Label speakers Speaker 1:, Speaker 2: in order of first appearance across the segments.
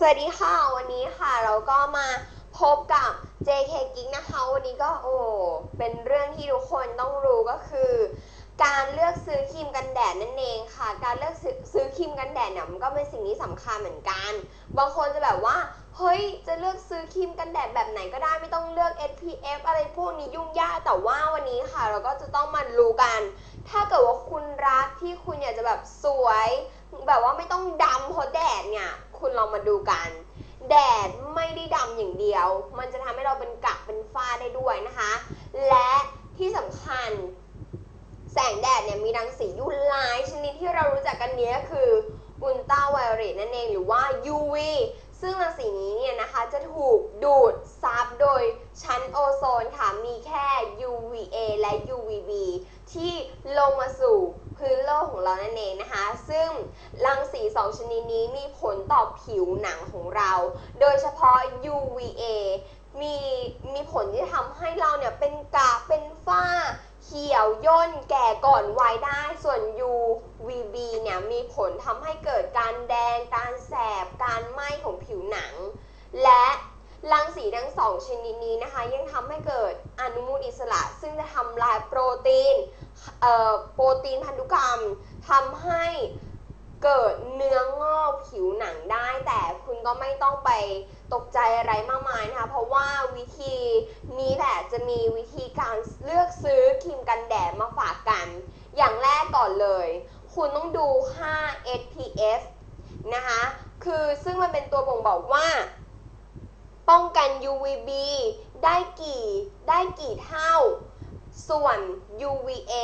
Speaker 1: สวัสดีค่ะ วันนี้ค่ะเราก็มาพบกับ JK Geek นะคะ วันนี้ก็โอ้เป็นเรื่องที่ทุกคนต้องรู้ก็คือ การเลือกซื้อครีมกันแดดนั่นเองค่ะ การเลือกซื้อซอครีมกันแดดเนี่ยมันก็เป็นสิ่งที่สำคัญเหมือนกัน บางคนจะแบบว่าเฮ้ยจะเลือกซื้อครีมกันแดดแบบไหนก็ได้ไม่ต้องเลือก SPF อะไรพวกนี้ยุ่งยากแต่ว่าวันนี้ค่ะ เราก็จะต้องมารู้กัน ถ้าเกิดว่าคุณรักที่คุณอยากจะแบบสวย แบบว่าไม่ต้องดำเพราะแดดเนี่ย คุณลองมาดูกัน แดดไม่ได้ดำอย่างเดียว มันจะทำให้เราเป็นกระเป็นฝ้าได้ด้วยนะคะ และที่สำคัญ แสงแดดเนี่ยมีรังสียูไลชนิดที่เรารู้จักกันเนี้ยคืออุลตราไวโอเลตนั่นเองหรือว่า UV ซึ่งรังสีนี้เนี่ยนะคะจะถูกดูดซับโดยชั้นโอโซนค่ะ มีแค่ UVA และ UVB ที่ลงมาสู่ พื้นโลกของเรานั่นเองนะคะ ซึ่งรังสี2ชนิดนี้มีผลต่อผิวหนังของเรา โดยเฉพาะ UVA มีมีผลที่ทำให้เราเนี่ยเป็นกระเป็นฝ้าเขียวย่นแก่ก่อนวัยได้ ส่วน UVB เนี่ยมีผลทำให้เกิดการแดง การแสบ การไหม้ของผิวหนัง และรังสีทั้งสองชนิดนี้นะคะ ยังทำให้เกิดอนุมูลอิสระ ซึ่งจะทำลายโปรตีน โปรตีนพันธุกรรมทำให้เกิดเนื้องอกผิวหนังได้ แต่คุณก็ไม่ต้องไปตกใจอะไรมากมายนะคะ เพราะว่าวิธีนี้แหละจะมีวิธีการเลือกซื้อครีมกันแดดมาฝากกัน อย่างแรกก่อนเลย คุณต้องดูค่า SPF นะคะ คือซึ่งมันเป็นตัวบ่งบอกว่า ป้องกัน UVB ได้กี่ได้กี่เท่า ส่วน UVA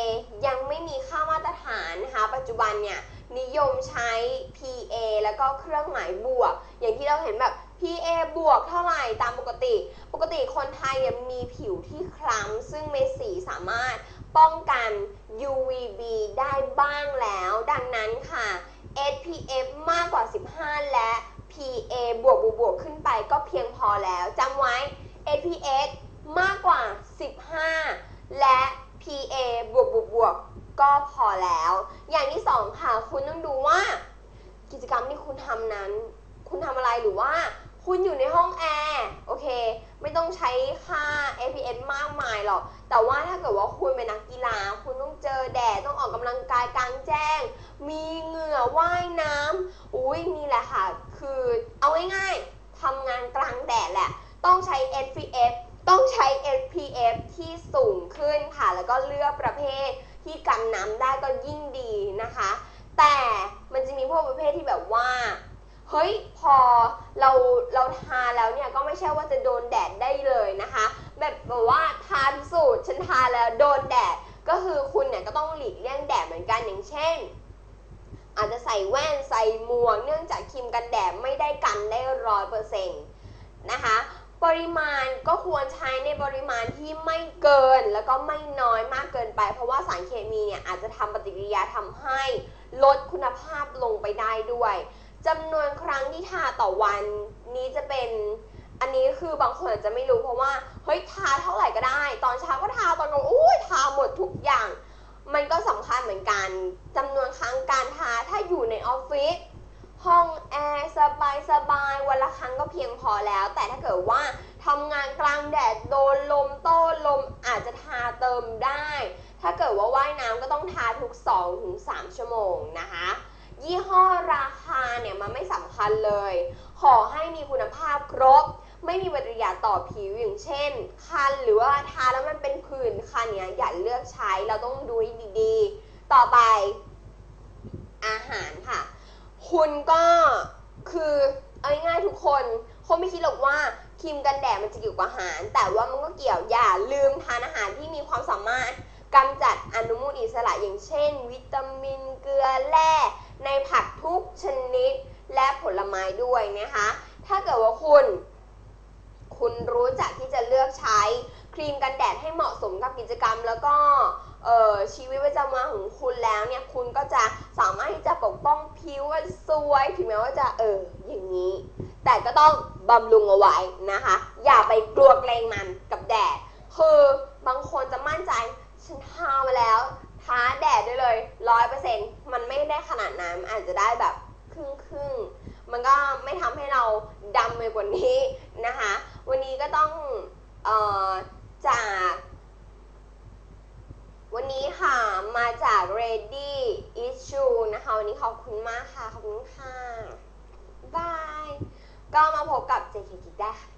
Speaker 1: ยังไม่มีค่ามาตรฐานนะคะ ปัจจุบันเนี่ยนิยมใช้ PA แล้วก็เครื่องหมายบวก อย่างที่เราเห็นแบบ PA บวกเท่าไหร่ตามปกติ ปกติคนไทยเนี่ยมีผิวที่คล้ำซึ่งเมดสีสามารถป้องกัน UVB ได้บ้างแล้ว ดังนั้นค่ะ SPF มากกว่า 15 และ PA บวกบวกบวกขึ้นไปก็เพียงพอแล้วจำไว้ SPF มากกว่า 15 และ PA บวกบวกบวกก็พอแล้ว อย่างที่สองค่ะ คุณต้องดูว่า กิจกรรมที่คุณทำนั้น คุณทำอะไรหรือว่า คุณอยู่ในห้องแอร์โอเค ไม่ต้องใช้ค่า SPF มากมายหรอก แต่ว่าถ้าเกิดว่าคุณเป็นนักกีฬา คุณต้องเจอแดด ต้องออกกำลังกายกลางแจ้ง มีเหงื่อว่ายน้ำอุ้ยนี่แหละค่ะ คือเอาง่ายๆทำงานกลางแดดแหละ ต้องใช้ SPF ต้องใช้ SPF ที่สูงขึ้นค่ะ แล้วก็เลือกประเภทที่กันน้ำได้ก็ยิ่งดีนะคะ แต่มันจะมีพวก ประเภทที่แบบว่าเฮ้ยพอเราเราทาแล้วเนี่ยก็ไม่ใช่ว่าจะโดนแดดได้เลยนะคะ แบบแบบว่าทาพิสูจน์ฉันทาแล้วโดนแดดก็คือคุณเนี่ยก็ต้องหลีกเลี่ยงแดดเหมือนกันอย่างเช่น อาจจะใส่แว่นใส่หมวกเนื่องจากครีมกันแดดไม่ได้กันได้ร้อยเปอร์เซ็นต์นะคะปริมาณก็ควรใช้ในปริมาณที่ไม่เกินแล้วก็ไม่น้อยมากเกินไป เพราะว่าสารเคมีเนี่ยอาจจะทำปฏิกิริยาทำให้ ลดคุณภาพลงไปได้ด้วยจำนวนครั้งที่ทาต่อวันนี้จะเป็นอันนี้คือบางคนอาจจะไม่รู้เพราะว่าเฮ้ยทาเท่าไหร่ก็ได้ ตอนเช้าก็ทาตอนกลางอุ้ยทาหมดทุกอย่าง มันก็สำคัญเหมือนกันจำนวนครั้งการทาถ้าอยู่ในออฟฟิศห้องแอร์สบายสบายวันละครั้งก็เพียงพอแล้ว แต่ถ้าเกิดว่าทำงานกลางแดดโดนลมโต้ลมอาจจะทาเติมได้ ถ้าเกิดว่าว่ายน้ำก็ต้องทาทุก 2-3 ชั่วโมงนะคะ ยี่ห้อราคาเนี่ยมันไม่สำคัญเลย ขอให้มีคุณภาพครบ ไม่มีปฏิกิริยาต่อผิวอย่างเช่น คันหรือว่าทาแล้วมันเป็นผื่นคันเนี่ยอย่าเลือกใช้เราต้องดูให้ดีๆ ต่อไป อาหารค่ะ คุณก็คือเอาง่ายๆทุกคนคงไม่คิดหรอกว่าครีมกันแดดมันจะเกี่ยวกับอาหาร แต่ว่ามันก็เกี่ยวอย่าลืมทานอาหารที่มีความสามารถกำจัดอนุมูลอิสระอย่างเช่น วิตามินเกลือแร่ ในผักทุกชนิดและผลไม้ด้วยนะคะ ถ้าเกิดว่าคุณ คุณรู้จักที่จะเลือกใช้ครีมกันแดดให้เหมาะสมกับกิจกรรม แล้วก็ชีวิตประจำวันของคุณแล้วเนี่ยคุณก็จะสามารถที่จะปกป้องผิวสวย ถึงแม้ว่าจะเอออย่างนี้ แต่ก็ต้องบำรุงเอาไว้นะคะ มันก็ไม่ทำให้เราดำไปกว่านี้นะคะ วันนี้ก็ต้องเอ่อจาก วันนี้ค่ะมาจาก Ready Issue นะคะ วันนี้ขอบคุณมากค่ะ ขอบคุณค่ะบาย ก็มาพบกับ JKK ได้ค่ะ